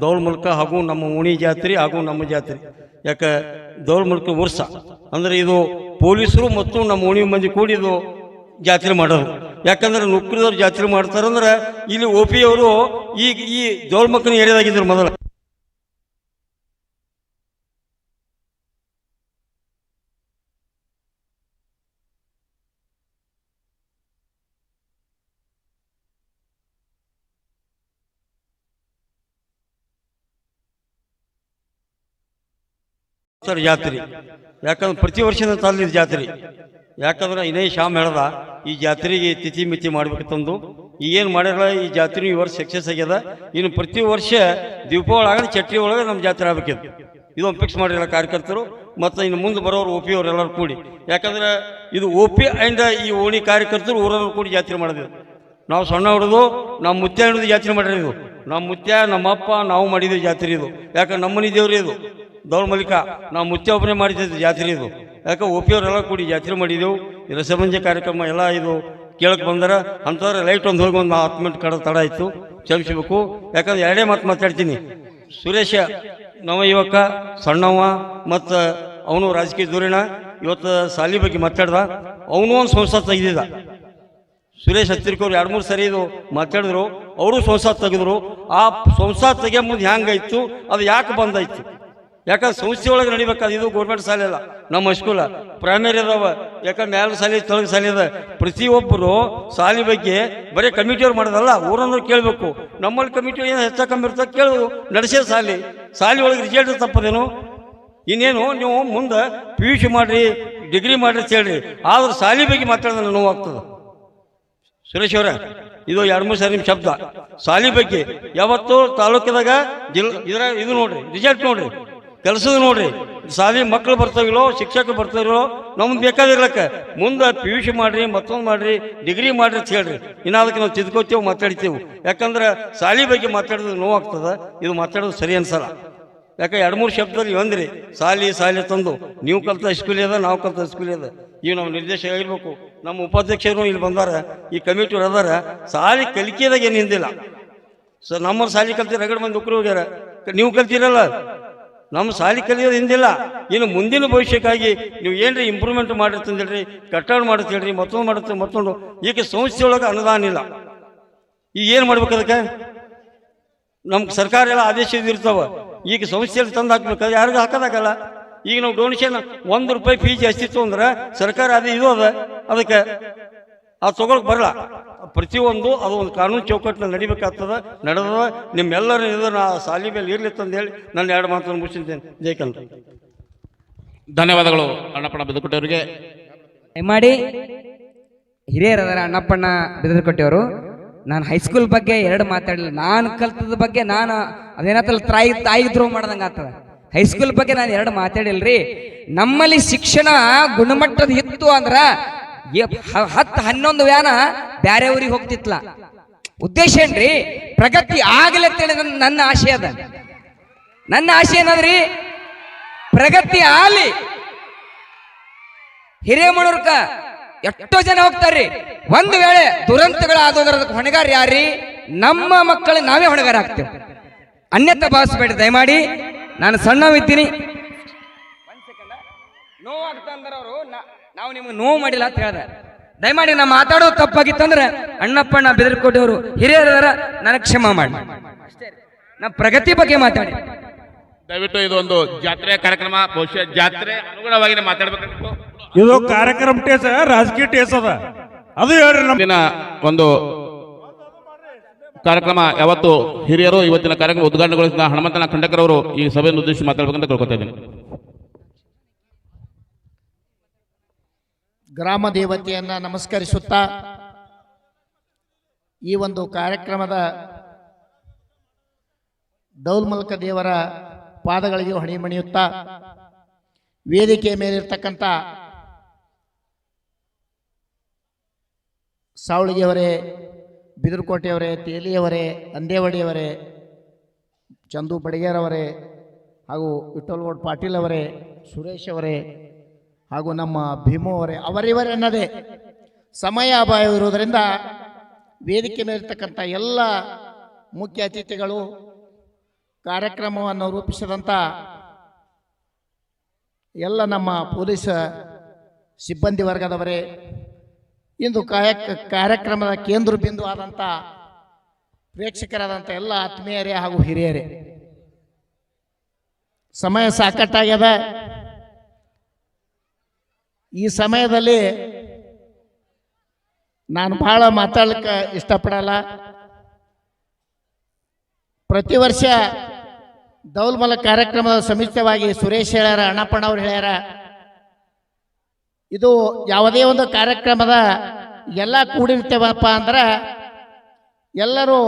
ದೌಲ್ ಮೂಲಕ ಹಾಗೂ ನಮ್ಮ ಓಣಿ ಜಾತ್ರೆ ಹಾಗೂ ನಮ್ಮ ಜಾತ್ರೆ. ಯಾಕೆ ದೌಳ್ಮುಲ್ಕ ವರ್ಷ ಅಂದರೆ ಇದು ಪೊಲೀಸರು ಮತ್ತು ನಮ್ಮ ಓಣಿ ಮಂದಿ ಕೂಡಿ ಇದು ಜಾತ್ರೆ ಮಾಡೋರು. ಯಾಕಂದ್ರೆ ನುಕ್ರಿದವ್ರು ಜಾತ್ರೆ ಮಾಡ್ತಾರಂದ್ರೆ ಇಲ್ಲಿ ಒ ಪಿ ಅವರು ಈಗ ಈ ದೌರ್ಮಕ್ಕನ ಏರಿಯಾದಾಗಿದ್ದರು ಮೊದಲು. ಜಾತ್ರೆ. ಯಾಕಂದ್ರೆ ಪ್ರತಿ ವರ್ಷದ ತಾಲಿದ ಜಾತ್ರೆ. ಯಾಕಂದ್ರೆ ಇನೇ ಶ್ಯಾಮ್ ಹೇಳ್ದ, ಈ ಜಾತ್ರೆಗೆ ತಿಥಿ ಮಿತಿ ಮಾಡ್ಬೇಕಂತಂದು. ಏನು ಮಾಡ್ಯಾರ ಈ ಜಾತ್ರೆ ಈ ವರ್ಷ ಸಕ್ಸಸ್ ಆಗ್ಯದ. ಇನ್ನು ಪ್ರತಿ ವರ್ಷ ದೀಪಾವಳಿ ಆಗದ ಚಟ್ರಿ ಒಳಗೆ ನಮ್ಮ ಜಾತ್ರೆ ಆಗ್ಬೇಕಿತ್ತು. ಇದೊಂದು ಫಿಕ್ಸ್ ಮಾಡಿರಲ್ಲ ಕಾರ್ಯಕರ್ತರು, ಮತ್ತು ಇನ್ನು ಮುಂದೆ ಬರೋರು ಒ ಪಿ ಅವರೆಲ್ಲರೂ ಕೂಡಿ. ಯಾಕಂದ್ರೆ ಇದು ಒ ಪಿ ಈ ಓಣಿ ಕಾರ್ಯಕರ್ತರು ಊರವರು ಕೂಡಿ ಜಾತ್ರೆ ಮಾಡಿದ್ವಿ ನಾವು ಸಣ್ಣ ಹಿಡಿದು ನಮ್ಮ ಮುತ್ಯ ಹಿಡಿದು ಜಾತ್ರೆ ಮಾಡಿರೋದು. ನಮ್ಮ ಮುತ್ಯ, ನಮ್ಮಪ್ಪ, ನಾವು ಮಾಡಿದ್ವಿ ಜಾತ್ರೆ ಇದು. ಯಾಕಂದ್ರೆ ನಮ್ಮನೆ ದೇವ್ರಿ ಇದು. ದೌಳ ಮಲ್ಲಿಕ, ನಾವು ಮುತ್ಯ ಮಾಡಿದ್ದೆ ಜಾತ್ರೆ ಇದು. ಯಾಕೆ ಒಪ್ಪಿಯವರೆಲ್ಲ ಕೂಡಿ ಜಾತ್ರೆ ಮಾಡಿದೆವು. ಈ ರಸಮಂಜೆ ಕಾರ್ಯಕ್ರಮ ಎಲ್ಲ ಇದು ಕೇಳಕ್ಕೆ ಬಂದರೆ. ಅಂಥವ್ರೆ ಲೈಟ್ ಒಂದು ಹೋಗಿ ಒಂದು ಹತ್ತು ಮಿನಿಟ್ ಕಡ ತಡ ಆಯಿತು ಕ್ಷಮಿಸಬೇಕು ಯಾಕಂದ್ರೆ ಎರಡೇ ಮಾತು ಮಾತಾಡ್ತೀನಿ. ಸುರೇಶ ನವ ಯುವಕ ಸಣ್ಣವ ಮತ್ತು ಅವನು ರಾಜಕೀಯ ದೂರಿನ ಇವತ್ತು ಸಾಲಿ ಬಗ್ಗೆ ಮಾತಾಡ್ದ. ಅವನು ಒಂದು ಸಂಸ್ಥೆ ತೆಗೆದಿದ್ದ. ಸುರೇಶ್ ಹತ್ತಿರಕವ್ರು ಎರಡು ಮೂರು ಸರಿ ಇದು ಮಾತಾಡಿದ್ರು. ಅವರು ಸಂಸ್ಥೆ ತೆಗೆದ್ರು. ಆ ಸಂಸ್ಥೆ ತೆಗಿಯೋ ಮುಂದೆ ಹ್ಯಾಂಗಾಯ್ತು ಅದು ಯಾಕೆ ಬಂದಾಯ್ತು ಯಾಕಂದ್ರೆ ಸಂಸ್ಥೆ ಒಳಗೆ ನಡಿಬೇಕಾದ ಇದು ಗೌರ್ಮೆಂಟ್ ಶಾಲೆ ಅಲ್ಲ, ನಮ್ಮ ಸ್ಕೂಲ ಪ್ರೈಮರಿ ಅದಾವ. ಯಾಕಂದ್ರೆ ಮ್ಯಾಲ ಶಾಲೆ ತೊಳಗೆ ಶಾಲೆ ಅದ. ಪ್ರತಿಯೊಬ್ಬರು ಶಾಲೆ ಬಗ್ಗೆ ಬರೀ ಕಮಿಟಿಯವ್ರು ಮಾಡೋದಲ್ಲ ಊರನ್ನವ್ರು ಕೇಳಬೇಕು. ನಮ್ಮಲ್ಲಿ ಕಮಿಟಿ ಏನು ಹೆಚ್ಚ ಕಮ್ಮಿ ಇರ್ತದೆ ಕೇಳು. ನಡೆಸೇ ಶಾಲೆ. ಶಾಲೆ ಒಳಗೆ ರಿಸಲ್ಟ್ ತಪ್ಪದೇನು? ಇನ್ನೇನು, ನೀವು ಮುಂದೆ ಪಿ ಯು ಸಿ ಮಾಡ್ರಿ ಡಿಗ್ರಿ ಮಾಡ್ರಿ ಅಂತ ಹೇಳ್ರಿ. ಆದ್ರೆ ಶಾಲೆ ಬಗ್ಗೆ ಮಾತಾಡಿದ್ರೆ ನೋವಾಗ್ತದೆ ಸುರೇಶ್ ಅವರ, ಇದು ಎರಡು ಮೂರು ಸಾರಿ ನಿಮ್ಮ ಶಬ್ದ. ಸಾಲಿ ಬಗ್ಗೆ ಯಾವತ್ತು ತಾಲೂಕಿದಾಗ ಜಿಲ್ ಇದ್ರ ಇದು ನೋಡ್ರಿ ರಿಸಲ್ಟ್ ನೋಡ್ರಿ. ಕೆಲಸದ ನೋಡ್ರಿ. ಸಾವಿ ಮಕ್ಕಳು ಬರ್ತಾವಿಲ್ಲೋ, ಶಿಕ್ಷಕರು ಬರ್ತಾವಿಲ್ಲೋ ನಮ್ಗೆ ಬೇಕಾದಿರ್ಲಕ್ಕ. ಮುಂದೆ ಪಿ ಯು ಸಿ ಮಾಡ್ರಿ, ಮತ್ತೊಂದು ಮಾಡ್ರಿ, ಡಿಗ್ರಿ ಮಾಡ್ರಿ ಅಂತ ಹೇಳ್ರಿ. ಇನ್ನು ಅದಕ್ಕೆ ನಾವು ತಿದ್ಕೋತೇವೆ, ಮಾತಾಡ್ತೇವೆ. ಯಾಕಂದ್ರೆ ಸಾಲಿ ಬಗ್ಗೆ ಮಾತಾಡೋದು ನೋವಾಗ್ತದೆ ಇದು ಮಾತಾಡೋದು ಸರಿ ಅನ್ಸಲ್ಲ. ಯಾಕೆ ಎರಡು ಮೂರು ಶಬ್ದದಲ್ಲಿ ಒಂದ್ರಿ. ಸಾಲಿ ಸಾಲಿ ತಂದು. ನೀವು ಕಲ್ತ ಸ್ಕೂಲ್ ಅದ, ನಾವು ಕಲ್ತ ಸ್ಕೂಲ್ ಅದ. ಈಗ ನಾವು ನಿರ್ದೇಶಕ ಇರ್ಬೇಕು ನಮ್ಮ ಉಪಾಧ್ಯಕ್ಷರು ಇಲ್ಲಿ ಬಂದಾರ. ಈ ಕಮಿಟಿಯವ್ರು ಅದಾರ. ಸಾಲಿ ಕಲಿಕೆದಾಗ ಏನು ಹಿಂದಿಲ್ಲ. ಸೊ ನಮ್ಮ ಸಾಲಿ ಕಲ್ತಿ ರಗಡ್ ಮಂದಿ ಉಕ್ರು ಹೋಗ್ಯಾರ. ನೀವು ಕಲ್ತಿರಲ್ಲ. ನಮ್ಮ ಸಾಲಿ ಕಲಿಯೋದು ಹಿಂದಿಲ್ಲ. ಇನ್ನು ಮುಂದಿನ ಭವಿಷ್ಯಕ್ಕಾಗಿ ನೀವು ಏನ್ರಿ ಇಂಪ್ರೂವ್ಮೆಂಟ್ ಮಾಡಿರ್ತಂದೇಳ್ರಿ ಕಟ್ಟಡ ಮಾಡಿರ್ತೇಳ್ರಿ ಮತ್ತೊಂದು ಮಾಡುತ್ತೆ ಮತ್ತೊಂದು. ಈಗ ಸಂಸ್ಥೆಯೊಳಗೆ ಅನುದಾನ ಇಲ್ಲ. ಈಗ ಏನು ಮಾಡ್ಬೇಕು ಅದಕ್ಕೆ? ನಮ್ಗೆ ಸರ್ಕಾರ ಎಲ್ಲ ಆದೇಶ ಇರ್ತಾವ ಈಗ ಸಂಸ್ಥೆಯಲ್ಲಿ ತಂದು ಹಾಕ್ಬೇಕಾದ್ರೆ ಯಾರಿಗೂ ಹಾಕೋದಾಗಲ್ಲ. ಈಗ ನಾವು ಡೊನೇಷನ್ ಒಂದು ರೂಪಾಯಿ ಫೀಸ್ ಜಾಸ್ತಿ ಇತ್ತು ಅಂದ್ರೆ ಸರ್ಕಾರ ಅದು ಇದು ಅದ. ಅದಕ್ಕೆ ಅದು ತಗೊಳಕ್ ಬರಲ್ಲ. ಪ್ರತಿಯೊಂದು ಅದು ಒಂದು ಕಾನೂನು ಚೌಕಟ್ಟಿನಲ್ಲಿ ನಡಿಬೇಕಾಗ್ತದೆ ನಡೆದ ನಿಮ್ಮೆಲ್ಲರ ಇದನ್ನು ಆ ಸಾಲಿ ಮೇಲೆ ಇರ್ಲಿತ್ತಂದೇಳಿ ಹೇಳಿ ನನ್ನ ಎರಡು ಮಾತನ್ನು ಮುಗಿಸಿದ್ದೇನೆ ಜೈಕಂತ ಧನ್ಯವಾದಗಳು ಅಣ್ಣಪ್ಪಣ್ಣ ಬಿದ್ದುಕೊಟ್ಟವರಿಗೆ ಮಾಡಿ ಹಿರಿಯರದಾರ ಅಣ್ಣಪ್ಪಣ್ಣ ಬಿದರ್ಕೊಟ್ಟಿಯವರು ನಾನು ಹೈಸ್ಕೂಲ್ ಬಗ್ಗೆ ಎರಡು ಮಾತಾಡಲಿಲ್ಲ. ನಾನು ಕಲ್ತದ ಬಗ್ಗೆ ನಾನು ಅದೇನಾತಲ್ಲ ತಾಯಿ ತಾಯಿ ದ್ರೋಹ ಮಾಡ್ದಂಗೆ ಆಗ್ತದ. ಹೈಸ್ಕೂಲ್ ಬಗ್ಗೆ ನಾನು ಎರಡು ಮಾತಾಡಿಲ್ರಿ. ನಮ್ಮಲ್ಲಿ ಶಿಕ್ಷಣ ಗುಣಮಟ್ಟದ ಇತ್ತು ಅಂದ್ರ ಹತ್ತು ಹನ್ನೊಂದು ವ್ಯಾನ ಬ್ಯಾರೆ ಊರಿಗೆ ಹೋಗ್ತಿತ್ಲ. ಉದ್ದೇಶ ಏನ್ರಿ? ಪ್ರಗತಿ ಆಗಲಿ ಅಂತೇಳಿ ನನ್ನ ನನ್ನ ಆಶೆ ಅದ. ನನ್ನ ಆಶಯ ಏನದ್ರಿ? ಪ್ರಗತಿ ಆಲಿ ಹಿರೇಮಣೂರ್ಕ ಎಷ್ಟೋ ಜನ ಹೋಗ್ತಾರ್ರಿ. ಒಂದು ವೇಳೆ ದುರಂತಗಳಾದೋದ್ರ ಅದಕ್ಕೆ ಹೊಣೆಗಾರ ಯಾರ್ರಿ? ನಮ್ಮ ಮಕ್ಕಳು ನಾವೇ ಹೊಣೆಗಾರ ಆಗ್ತೇವೆ. ಅನ್ಯತ್ತ ಭಾವಿಸ್ಬೇಡಿ ದಯಮಾಡಿ. ನಾನು ಸಣ್ಣವಿದ್ದೀನಿ ನೋವಾಗ್ತಂದ್ರೆ ನಾವು ನಿಮ್ಗೆ ನೋವು ಮಾಡಿಲ್ಲ ಅಂತ ಹೇಳ್ದೆ. ದಯಮಾಡಿ ನಾ ಮಾತಾಡೋದು ತಪ್ಪಾಗಿತ್ತಂದ್ರೆ ಅಣ್ಣಪ್ಪಣ್ಣ ಬೆದರ್ಕೊಟ್ಟವರು ಹಿರಿಯರ ನನಗೆ ಕ್ಷಮ ಮಾಡಿ. ನಾ ಪ್ರಗತಿ ಬಗ್ಗೆ ಮಾತಾಡಿ. ದಯವಿಟ್ಟು ಇದು ಒಂದು ಜಾತ್ರೆ ಕಾರ್ಯಕ್ರಮ ಬಹುಶಃ ಜಾತ್ರೆ ಅನುಗುಣವಾಗಿ ಮಾತಾಡ್ಬೇಕು ಇದು ಕಾರ್ಯಕ್ರಮ ಟೇಸ್ ರಾಜಕೀಯ ಟೇಸ್ ಅದ. ಅದು ಹೇಳ್ರಿ ನಮ್ಮ ದಿನ ಒಂದು ಕಾರ್ಯಕ್ರಮ ಯಾವತ್ತು ಹಿರಿಯರು ಇವತ್ತಿನ ಕಾರ್ಯಕ್ರಮ ಉದ್ಘಾಟನೆಗೊಳಿಸಿದ ಹನುಮಂತನ ಖಂಡಕರ್ ಅವರು ಈ ಸಭೆಯನ್ನು ಉದ್ದೇಶಿಸಿ ಮಾತಾಡ್ಬೇಕಂತ ಕೇಳ್ಕೊತಾ ಇದ್ದೀನಿ. ಗ್ರಾಮ ದೇವತೆಯನ್ನು ನಮಸ್ಕರಿಸುತ್ತಾ ಈ ಒಂದು ಕಾರ್ಯಕ್ರಮದ ಡೌಲ್ಮಲ್ಕ ದೇವರ ಪಾದಗಳಿಗೆ ಹೊಣೆಮಣಿಯುತ್ತಾ ವೇದಿಕೆ ಮೇಲಿರ್ತಕ್ಕಂಥ ಸಾವಳಿಗೆಯವರೇ, ಬಿದರ್ಕೋಟೆಯವರೇ, ತೇಲಿಯವರೇ, ಅಂದೇವಡಿಯವರೇ, ಚಂದು ಬಡಿಗೇರವರೇ ಹಾಗೂ ವಿಠ್ಠಲಗೌಡ ಪಾಟೀಲ್ ಅವರೇ, ಸುರೇಶ್ ಅವರೇ ಹಾಗೂ ನಮ್ಮ ಭೀಮು ಅವರೇ ಅವರಿವರೆನ್ನದೇ ಸಮಯ ಅಭಾವವಿರುವುದರಿಂದ ವೇದಿಕೆ ಮೇಲಿರ್ತಕ್ಕಂಥ ಎಲ್ಲ ಮುಖ್ಯ ಅತಿಥಿಗಳು ಕಾರ್ಯಕ್ರಮವನ್ನು ರೂಪಿಸಿದಂಥ ಎಲ್ಲ ನಮ್ಮ ಪೊಲೀಸ್ ಸಿಬ್ಬಂದಿ ವರ್ಗದವರೇ, ಇಂದು ಕಾಯ ಕಾರ್ಯಕ್ರಮದ ಕೇಂದ್ರ ಬಿಂದು ಆದಂಥ ಪ್ರೇಕ್ಷಕರಾದಂಥ ಎಲ್ಲ ಆತ್ಮೀಯರೇ ಹಾಗೂ ಹಿರಿಯರೇ, ಸಮಯ ಸಾಕಟ್ಟಾಗ್ಯದ. ಈ ಸಮಯದಲ್ಲಿ ನಾನು ಬಹಳ ಮಾತಾಡ್ಲಿಕ್ಕೆ ಇಷ್ಟಪಡಲ್ಲ. ಪ್ರತಿ ವರ್ಷ ದೌಲ್ಮಲ ಕಾರ್ಯಕ್ರಮದ ಸಮಿತವಾಗಿ ಸುರೇಶ್ ಹೇಳ್ಯಾರ, ಅಣ್ಣಪ್ಪಣ್ಣ ಅವ್ರು ಹೇಳ್ಯಾರ. ಇದು ಯಾವುದೇ ಒಂದು ಕಾರ್ಯಕ್ರಮದ ಎಲ್ಲ ಕೂಡಿರ್ತೇವಪ್ಪ ಅಂದ್ರೆ ಎಲ್ಲರೂ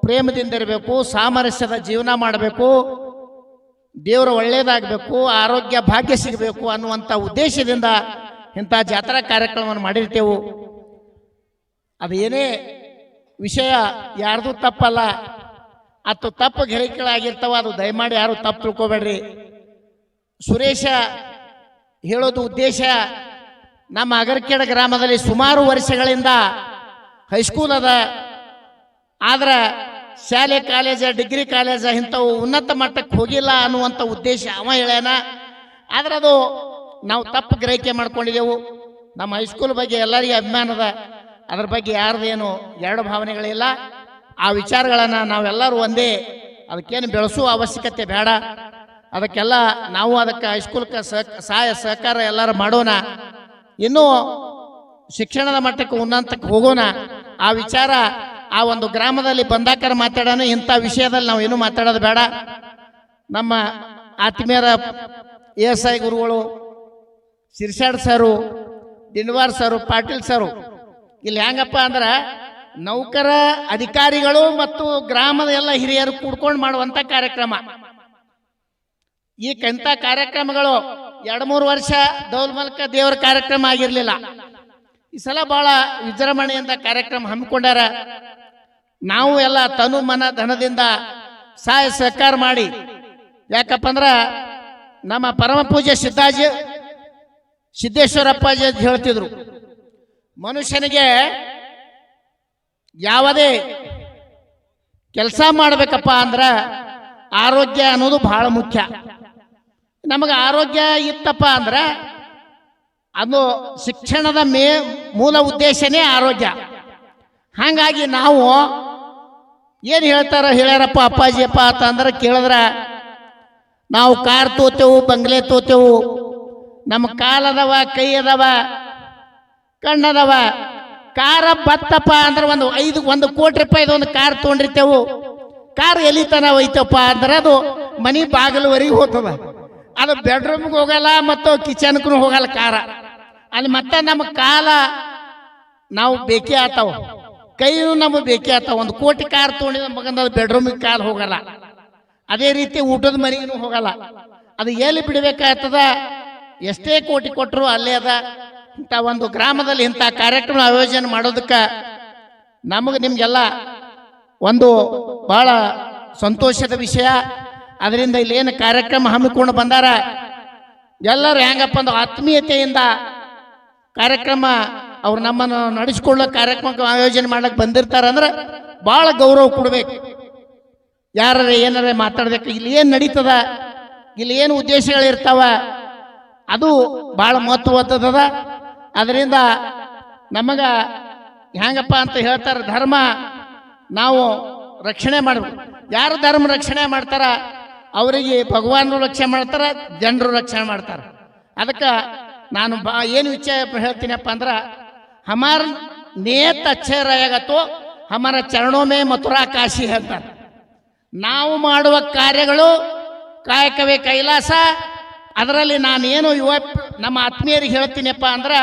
ಪ್ರೇಮದಿಂದ ಇರಬೇಕು, ಸಾಮರಸ್ಯದ ಜೀವನ ಮಾಡಬೇಕು. ದೇವರ ಒಳ್ಳೆಯದಾಗಬೇಕು ಆರೋಗ್ಯ ಭಾಗ್ಯ ಸಿಗಬೇಕು ಅನ್ನುವಂಥ ಉದ್ದೇಶದಿಂದ ಇಂಥ ಜಾತ್ರಾ ಕಾರ್ಯಕ್ರಮವನ್ನು ಮಾಡಿರ್ತೇವೆ. ಅದು ಏನೇ ವಿಷಯ ಯಾರ್ದು ತಪ್ಪಲ್ಲ ಅಥವಾ ತಪ್ಪು ಗ್ರಹಿಕೆಗಳಾಗಿರ್ತಾವ ಅದು ದಯಮಾಡಿ ಯಾರು ತಪ್ಪು ತಿಳ್ಕೊಬೇಡ್ರಿ. ಸುರೇಶ ಹೇಳೋದು ಉದ್ದೇಶ, ನಮ್ಮ ಅಗರ್ಕೆಡ ಗ್ರಾಮದಲ್ಲಿ ಸುಮಾರು ವರ್ಷಗಳಿಂದ ಹೈಸ್ಕೂಲ್ ಅದ. ಆದ್ರೆ ಶಾಲೆ ಕಾಲೇಜ, ಡಿಗ್ರಿ ಕಾಲೇಜ ಇಂಥವು ಉನ್ನತ ಮಟ್ಟಕ್ಕೆ ಹೋಗಿಲ್ಲ ಅನ್ನುವಂಥ ಉದ್ದೇಶ ಅವ ಹೇಳ್ಯಾನ. ಆದ್ರೆ ಅದು ನಾವು ತಪ್ಪು ಗ್ರಹಿಕೆ ಮಾಡ್ಕೊಂಡಿದ್ದೆವು ನಮ್ಮ ಹೈಸ್ಕೂಲ್ ಬಗ್ಗೆ ಎಲ್ಲರಿಗೂ ಅಭಿಮಾನದ ಅದ. ಅದ್ರ ಬಗ್ಗೆ ಯಾರ್ದೇನು ಎರಡು ಭಾವನೆಗಳಿಲ್ಲ. ಆ ವಿಚಾರಗಳನ್ನು ನಾವೆಲ್ಲರೂ ಒಂದೇ. ಅದಕ್ಕೇನು ಬೆಳೆಸುವ ಅವಶ್ಯಕತೆ ಬೇಡ. ಅದಕ್ಕೆಲ್ಲ ನಾವು ಅದಕ್ಕೆ ಹೈಸ್ಕೂಲ್ಗೆ ಸಹ ಸಹಾಯ ಸಹಕಾರ ಎಲ್ಲರೂ ಮಾಡೋಣ. ಇನ್ನೂ ಶಿಕ್ಷಣದ ಮಟ್ಟಕ್ಕೆ ಉನ್ನತಕ್ಕೆ ಹೋಗೋಣ. ಆ ವಿಚಾರ ಆ ಒಂದು ಗ್ರಾಮದಲ್ಲಿ ಬಂದಾಕರ ಮಾತಾಡೋಣ, ಇಂಥ ವಿಷಯದಲ್ಲಿ ನಾವು ಏನು ಮಾತಾಡೋದು ಬೇಡ. ನಮ್ಮ ಆತ್ಮೀಯರ ಎಸ್ ಐ ಗುರುಗಳು, ಶಿರ್ಷಾಡ್ ಸರು ದಿಂಡವಾರ್ ಸರು, ಪಾಟೀಲ್ ಸರು, ಇಲ್ಲಿ ಹೆಂಗಪ್ಪ ಅಂದ್ರೆ ನೌಕರ ಅಧಿಕಾರಿಗಳು ಮತ್ತು ಗ್ರಾಮದ ಎಲ್ಲ ಹಿರಿಯರು ಕೂಡ್ಕೊಂಡು ಮಾಡುವಂಥ ಕಾರ್ಯಕ್ರಮ. ಈ ಕಂತ ಕಾರ್ಯಕ್ರಮಗಳು ಎರಡು ಮೂರು ವರ್ಷ ದೌಲ್ಮಲ್ಕ ದೇವರ ಕಾರ್ಯಕ್ರಮ ಆಗಿರಲಿಲ್ಲ. ಈ ಸಲ ಬಹಳ ವಿಜೃಂಭಣೆಯಿಂದ ಕಾರ್ಯಕ್ರಮ ಹಮ್ಮಿಕೊಂಡಾರ ನಾವು ಎಲ್ಲ ತನು ಮನ ಧನದಿಂದ ಸಹಾಯ ಸಹಕಾರ ಮಾಡಿ. ಯಾಕಪ್ಪ ಅಂದ್ರ ನಮ್ಮ ಪರಮ ಪೂಜೆ ಸಿದ್ದಾಜಿ ಸಿದ್ದೇಶ್ವರಪ್ಪಾಜಿ ಅಂತ ಹೇಳ್ತಿದ್ರು. ಮನುಷ್ಯನಿಗೆ ಯಾವುದೇ ಕೆಲಸ ಮಾಡಬೇಕಪ್ಪ ಅಂದ್ರೆ ಆರೋಗ್ಯ ಅನ್ನೋದು ಬಹಳ ಮುಖ್ಯ. ನಮಗೆ ಆರೋಗ್ಯ ಇತ್ತಪ್ಪ ಅಂದ್ರೆ ಅದು ಶಿಕ್ಷಣದ ಮೇ, ಮೂಲ ಉದ್ದೇಶನೇ ಆರೋಗ್ಯ. ಹಾಗಾಗಿ ನಾವು ಏನು ಹೇಳ್ತಾರ ಹೇಳ್ಯಾರಪ್ಪ ಅಪ್ಪಾಜಿಯಪ್ಪ ಅಂತಂದ್ರೆ ಕೇಳಿದ್ರೆ, ನಾವು ಕಾರ್ ತೋತೆವು, ಬಂಗ್ಲೆ ತೋತೆವು ನಮ್ಮ ಕಾಲದವ ಕೈ ಅದಾವ ಕಣ್ಣದವ, ಕಾರ ಬತ್ತಪ್ಪ ಅಂದ್ರೆ ಒಂದು ಐದು, ಒಂದು ಕೋಟಿ ರೂಪಾಯಿದು ಒಂದು ಕಾರ್ ತೊಗೊಂಡಿರ್ತೇವು. ಕಾರ್ ಎಲ್ಲಿ ತನ ಒಯ್ತಪ್ಪ ಅಂದ್ರೆ ಅದು ಮನಿ ಬಾಗಿಲುವರೆಗೆ ಹೋಗ್ತದ. ಅದು ಬೆಡ್ರೂಮ್ಗೆ ಹೋಗಲ್ಲ ಮತ್ತು ಕಿಚನ್ಗೂ ಹೋಗಲ್ಲ ಕಾರ. ಅಲ್ಲಿ ಮತ್ತೆ ನಮ್ಮ ಕಾಲ ನಾವು ಬೇಕೇ ಆತಾವ. ಕೈನು ನಮಗೆ ಬೇಕೇ ಆತಾವ. ಒಂದು ಕೋಟಿ ಕಾರ್ ತೊಗೊಂಡಿದ ಮಗನ ಅದು ಬೆಡ್ರೂಮಿಗೆ ಕಾಲು ಹೋಗಲ್ಲ. ಅದೇ ರೀತಿ ಊಟದ ಮನೆಗೂ ಹೋಗಲ್ಲ. ಅದು ಎಲ್ಲಿ ಬಿಡಬೇಕಾಗ್ತದ? ಎಷ್ಟೇ ಕೋಟಿ ಕೊಟ್ಟರು ಅಲ್ಲೇ ಅದ. ಇಂಥ ಒಂದು ಗ್ರಾಮದಲ್ಲಿ ಇಂಥ ಕಾರ್ಯಕ್ರಮ ಆಯೋಜನೆ ಮಾಡೋದಕ್ಕೆ ನಮಗೆ ನಿಮಗೆಲ್ಲ ಒಂದು ಬಹಳ ಸಂತೋಷದ ವಿಷಯ. ಅದರಿಂದ ಇಲ್ಲೇನು ಕಾರ್ಯಕ್ರಮ ಹಮ್ಮಿಕೊಂಡು ಬಂದಾರ? ಎಲ್ಲರೂ ಹೆಂಗಪ್ಪ ಒಂದು ಆತ್ಮೀಯತೆಯಿಂದ ಕಾರ್ಯಕ್ರಮ, ಅವ್ರು ನಮ್ಮನ್ನು ನಡೆಸ್ಕೊಳ್ಳೋ ಕಾರ್ಯಕ್ರಮಕ್ಕೆ ಆಯೋಜನೆ ಮಾಡಕ್ಕೆ ಬಂದಿರ್ತಾರಂದ್ರೆ ಭಾಳ ಗೌರವ ಕೊಡ್ಬೇಕು. ಯಾರ ಏನಾರ ಮಾತಾಡ್ಬೇಕು, ಇಲ್ಲಿ ಏನು ನಡೀತದ, ಇಲ್ಲಿ ಏನು ಉದ್ದೇಶಗಳಿರ್ತಾವ, ಅದು ಭಾಳ ಮಹತ್ವವಾದದ ಅದರಿಂದ ನಮಗ ಹೆಂಗಪ್ಪ ಅಂತ ಹೇಳ್ತಾರೆ, ಧರ್ಮ ನಾವು ರಕ್ಷಣೆ ಮಾಡಬೇಕು. ಯಾರು ಧರ್ಮ ರಕ್ಷಣೆ ಮಾಡ್ತಾರ, ಅವರಿಗೆ ಭಗವಾನರು ರಕ್ಷಣೆ ಮಾಡ್ತಾರೆ, ಜನರು ರಕ್ಷಣೆ ಮಾಡ್ತಾರ. ಅದಕ್ಕೆ ನಾನು ಬಾ ಏನು ವಿಚಾರ ಹೇಳ್ತೀನಪ್ಪ ಅಂದ್ರೆ, ಹಮಾರ ನೇತ ಅಚ್ಚೆ ರಯಾಗತ್ತೋ ಹಮಾರ ಚರಣೋಮೆ ಮಥುರಾ ಕಾಶಿ ಹೇಳ್ತಾರೆ. ನಾವು ಮಾಡುವ ಕಾರ್ಯಗಳು ಕಾಯಕವೇ ಕೈಲಾಸ, ಅದರಲ್ಲಿ ನಾನೇನು ಯುವ ನಮ್ಮ ಆತ್ಮೀಯರಿಗೆ ಹೇಳ್ತೀನಪ್ಪ ಅಂದ್ರೆ,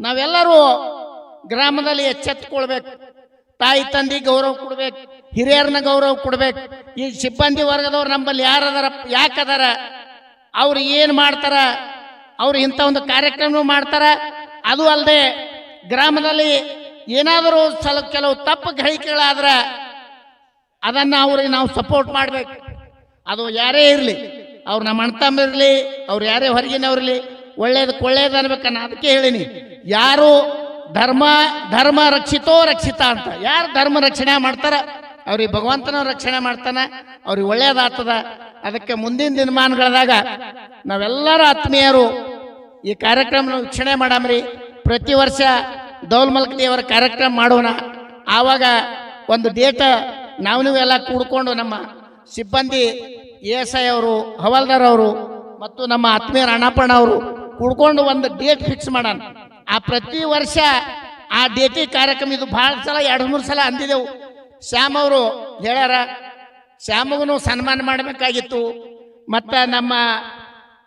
ನಾವೆಲ್ಲರೂ ಗ್ರಾಮದಲ್ಲಿ ಎಚ್ಚೆತ್ತುಕೊಳ್ಬೇಕು, ತಾಯಿ ತಂದೆ ಗೌರವ ಕೊಡ್ಬೇಕು, ಹಿರಿಯರನ್ನ ಗೌರವ ಕೊಡ್ಬೇಕು. ಈ ಸಿಬ್ಬಂದಿ ವರ್ಗದವ್ರು ನಮ್ಮಲ್ಲಿ ಯಾರದಾರ, ಯಾಕದಾರ, ಅವ್ರು ಏನು ಮಾಡ್ತಾರ ಅವ್ರು ಇಂಥ ಒಂದು ಕಾರ್ಯಕ್ರಮ ಮಾಡ್ತಾರೆ. ಅದು ಅಲ್ಲದೆ ಗ್ರಾಮದಲ್ಲಿ ಏನಾದರೂ ಸಲ, ಕೆಲವು ತಪ್ಪು ಗ್ರಹಿಕೆಗಳಾದ್ರೆ ಅದನ್ನು ಅವ್ರಿಗೆ ನಾವು ಸಪೋರ್ಟ್ ಮಾಡಬೇಕು. ಅದು ಯಾರೇ ಇರಲಿ, ಅವ್ರು ನಮ್ಮ ಇರಲಿ, ಅವ್ರು ಯಾರೇ ಹೊರಗಿನವ್ರಲಿ ಒಳ್ಳೇದಕ್ಕೆ ಒಳ್ಳೇದು ಅನ್ಬೇಕು ನಾನು ಅದಕ್ಕೆ ಹೇಳಿನಿ. ಯಾರು ಧರ್ಮ ಧರ್ಮ ರಕ್ಷಿತೋ ರಕ್ಷಿತ ಅಂತ, ಯಾರು ಧರ್ಮ ರಕ್ಷಣೆ ಮಾಡ್ತಾರ, ಅವ್ರಿಗೆ ಭಗವಂತನ ರಕ್ಷಣೆ ಮಾಡ್ತಾನೆ, ಅವ್ರಿಗೆ ಒಳ್ಳೇದಾಗ್ತದ. ಅದಕ್ಕೆ ಮುಂದಿನ ದಿನಮಾನಗಳದಾಗ ನಾವೆಲ್ಲರ ಆತ್ಮೀಯರು ಈ ಕಾರ್ಯಕ್ರಮ ವೀಕ್ಷಣೆ ಮಾಡಮ್ರಿ ಪ್ರತಿ ವರ್ಷ ದೌಲ್ ಮಲ್ಕ್ ದೇವರ ಕಾರ್ಯಕ್ರಮ ಮಾಡೋಣ. ಆವಾಗ ಒಂದು ಡೇಟ ನಾವು ಎಲ್ಲ ಕೂಡ್ಕೊಂಡು ನಮ್ಮ ಸಿಬ್ಬಂದಿ ಎ ಎಸ್ ಐ ಅವರು, ಹವಾಲ್ದಾರ್ ಅವರು ಮತ್ತು ನಮ್ಮ ಆತ್ಮೀಯರ ಅಣ್ಣಪ್ಪಣ್ಣ ಅವರು ಕೂಡ್ಕೊಂಡು ಒಂದು ಡೇಟ್ ಫಿಕ್ಸ್ ಮಾಡೋಣ. ಆ ಪ್ರತಿ ವರ್ಷ ಆ ಡೇಟಿ ಕಾರ್ಯಕ್ರಮ ಇದು ಭಾಳ ಸಲ, ಎರಡು ಮೂರು ಸಲ ಅಂದಿದ್ದೆವು ಶ್ಯಾಮ್ ಅವರು ಹೇಳ್ಯಾರ ಶ್ಯಾಮಗೂ ಸನ್ಮಾನ ಮಾಡಬೇಕಾಗಿತ್ತು. ಮತ್ತು ನಮ್ಮ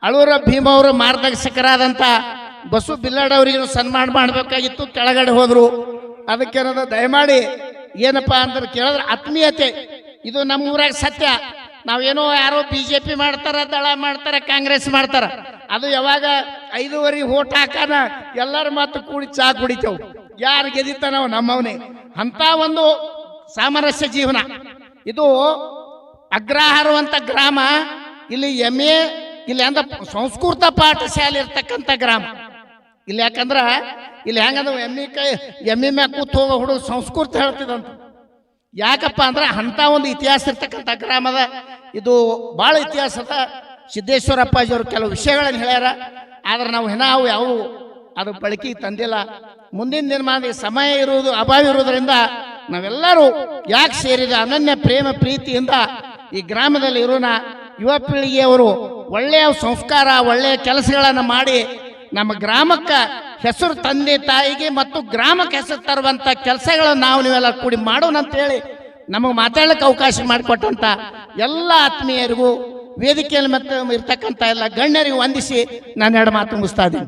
ಅಳೂರ ಭೀಮ ಅವರು ಮಾರ್ಗದರ್ಶಕರಾದಂಥ ಬಸು ಬಿಲ್ಲಾಡ ಅವರಿಗೆ ಸನ್ಮಾನ ಮಾಡಬೇಕಾಗಿತ್ತು, ಕೆಳಗಡೆ ಹೋದರು. ಅದಕ್ಕೇನದ, ದಯಮಾಡಿ ಏನಪ್ಪ ಅಂದ್ರೆ ಕೇಳಿದ್ರೆ ಆತ್ಮೀಯತೆ, ಇದು ನಮ್ಮ ಊರಾಗ ಸತ್ಯ. ನಾವೇನೋ ಯಾರೋ ಬಿ ಜೆ ಪಿ ಮಾಡ್ತಾರ, ದಳ ಮಾಡ್ತಾರ, ಕಾಂಗ್ರೆಸ್ ಮಾಡ್ತಾರ. ಅದು ಯಾವಾಗ ಐದೂವರೆ ಓಟ್ ಹಾಕನ ಎಲ್ಲರ ಮಾತು ಕೂಡಿ ಚಾ ಕುಡಿತೇವು. ಯಾರು ಗೆದಿತಾನವ ನಮ್ಮವನೇ. ಅಂತ ಒಂದು ಸಾಮರಸ್ಯ ಜೀವನ. ಇದು ಅಗ್ರಹಾರವಂತ ಗ್ರಾಮ, ಇಲ್ಲಿ ಎಂ ಎ ಇಲ್ಲಿ ಅಂದ ಸಂಸ್ಕೃತ ಪಾಠಶಾಲೆ ಇರ್ತಕ್ಕಂಥ ಗ್ರಾಮ. ಇಲ್ಲಿ ಯಾಕಂದ್ರ ಇಲ್ಲಿ ಹೆಂಗಂದ್ರೆ ಎಮ್ಮಿ ಕೈ, ಎಮ್ಮಿ ಮ್ಯಾಗ ಕೂತ್ ಹೋಗೋ ಹುಡುಗ ಸಂಸ್ಕೃತ ಹೇಳ್ತಿದಂತ. ಯಾಕಪ್ಪ ಅಂದ್ರೆ ಅಂಥ ಒಂದು ಇತಿಹಾಸ ಇರ್ತಕ್ಕಂಥ ಗ್ರಾಮದ ಇದು ಭಾಳ ಇತಿಹಾಸದ ಸಿದ್ದೇಶ್ವರ ಅಪ್ಪಾಜಿಯವರು ಕೆಲವು ವಿಷಯಗಳನ್ನು ಹೇಳ್ಯಾರ. ಆದ್ರೆ ನಾವು ಹೆಣ ಅವು ಯಾವ ಅದು ಬಳಕೆ ತಂದಿಲ್ಲ. ಮುಂದಿನ ದಿನಮಾನದಲ್ಲಿ ಸಮಯ ಇರುವುದು, ಅಭಾವ ಇರುವುದರಿಂದ ನಾವೆಲ್ಲರೂ ಯಾಕೆ ಸೇರಿದ ಅನನ್ಯ ಪ್ರೇಮ, ಪ್ರೀತಿಯಿಂದ ಈ ಗ್ರಾಮದಲ್ಲಿ ಇರೋಣ? ಯುವ ಪೀಳಿಗೆಯವರು ಒಳ್ಳೆಯ ಸಂಸ್ಕಾರ, ಒಳ್ಳೆಯ ಕೆಲಸಗಳನ್ನು ಮಾಡಿ ನಮ್ಮ ಗ್ರಾಮಕ್ಕೆ ಹೆಸರು ತಂದೆ, ತಾಯಿಗೆ ಮತ್ತು ಗ್ರಾಮಕ್ಕೆ ಹೆಸರು ತರುವಂಥ ಕೆಲಸಗಳನ್ನು ನಾವು ನೀವೆಲ್ಲ ಕೂಡಿ ಮಾಡೋಣ ಅಂತೇಳಿ ನಮಗೆ ಮಾತಾಡ್ಲಿಕ್ಕೆ ಅವಕಾಶ ಮಾಡಿಕೊಟ್ಟಂತ ಎಲ್ಲ ಆತ್ಮೀಯರಿಗೂ ವೇದಿಕೆಯಲ್ಲಿ ಮತ್ತೆ ಇರ್ತಕ್ಕಂಥ ಎಲ್ಲ ಗಣ್ಯರಿಗೂ ವಂದಿಸಿ ನಾನು ಎರಡು ಮಾತು ಮುಗಿಸ್ತಾ ಇದ್ದೀನಿ.